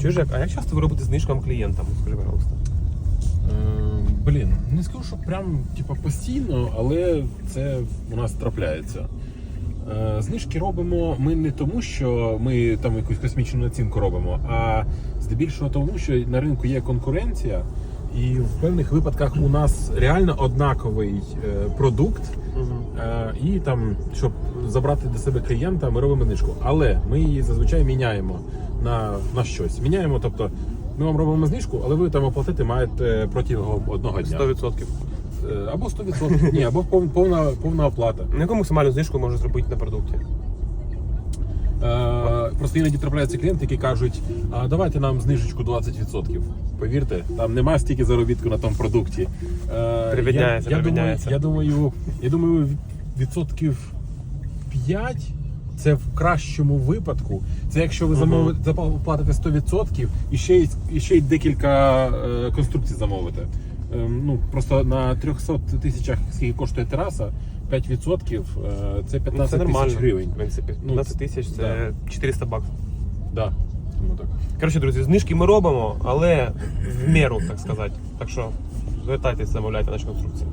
Чуєш, як, а як часто ви робите знижкам клієнтам? Скажи, пожалуйста. Е, Блін, не скажу, що прям типу, постійно, але це у нас трапляється. Е, Знижки робимо ми не тому, що ми там якусь космічну націнку робимо, а здебільшого тому, що на ринку є конкуренція, і в певних випадках у нас реально однаковий е, продукт. Е, І там, щоб забрати до себе клієнта, ми робимо знижку. Але ми її зазвичай міняємо на, на щось. Міняємо, тобто ми вам робимо знижку, але ви там оплатити маєте протягом одного дня. 100%. Е, Або 100%, ні, або повна, повна оплата. На яку максимальну знижку можна зробити на продукті? Е, Просто іноді трапляються клієнти, які кажуть, а давайте нам знижечку 20%. Повірте, там немає стільки заробітку на тому продукті. Е, я, я, думаю, я думаю, я думаю, відсотків 5 це в кращому випадку. Це якщо ви замовите, заплатите 100% і ще й, і ще й декілька е, конструкцій замовите. Ем, ну, просто на 300 тисячах, скільки коштує тераса, 5% е, це Ну, 15 це тисяч гривень. в принципі. Ну, 15 тисяч це 400 баксів. Да. Тому так. Коротше, друзі, знижки ми робимо, але в міру, так сказати. Так що звертайтесь, замовляйте наші конструкції.